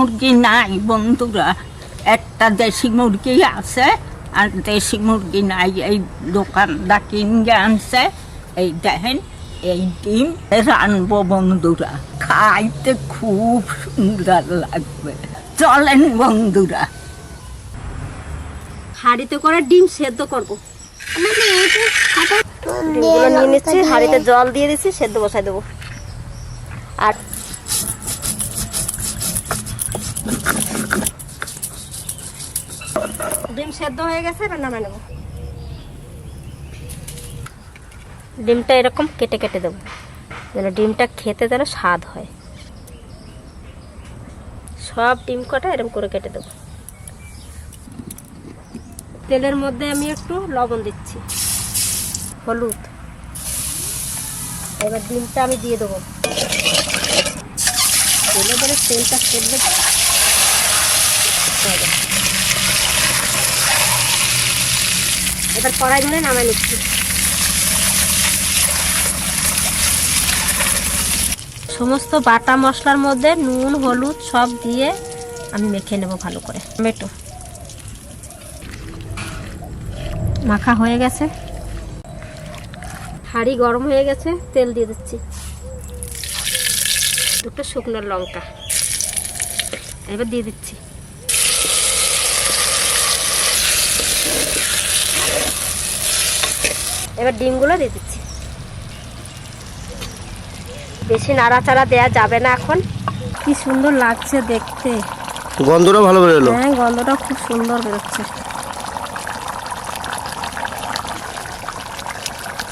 মুরগি নাই বন্ধুরা। একটা দেশি মুরগি আছে আর দেশি মুরগি নাই এই দোকানটা কিনে আনছে। এই দেখেন এই ডিম রানবো বন্ধুরা। খাইতে খুব সুন্দর লাগবে। চলেন বন্ধুরা। হাঁড়িতে করে ডিম সেদ্ধ করব। ডিমগুলো নিয়ে নিচ্ছি হাঁড়িতে জল দিয়ে দিচ্ছি সেদ্ধ বসাই দেবো। আর ডিম সেদ্ধ হয়ে গেছে, এবার নেব। ডিমটা এরকম কেটে কেটে দেবো, যেন ডিমটা খেতে যেন স্বাদ হয়। সব ডিম কটা এরকম করে কেটে দেবো। তেলের মধ্যে আমি একটু লবণ দিচ্ছি, হলুদ। এবার ডিমটা আমি দিয়ে দেবো। তেলে তেলটা এবার কড়াই ধরে নামাই নিচ্ছি। সমস্ত বাটা মশলার মধ্যে নুন, হলুদ সব দিয়ে আমি মেখে নেব ভালো করে। টমেটো। মাখা হয়ে গেছে। হাঁড়ি গরম হয়ে গেছে, তেল দিয়ে দিচ্ছি। দুটো শুকনো লঙ্কা। এবার দিয়ে দিচ্ছি। এবার ডিমগুলো দিয়ে দিচ্ছি। বেশি নাড়াচাড়া দেয়া যাবে না এখন। কি সুন্দর লাগছে দেখতে। গন্ধটা ভালো বেরোলো। হ্যাঁ গন্ধটা খুব সুন্দর বেরোচ্ছে।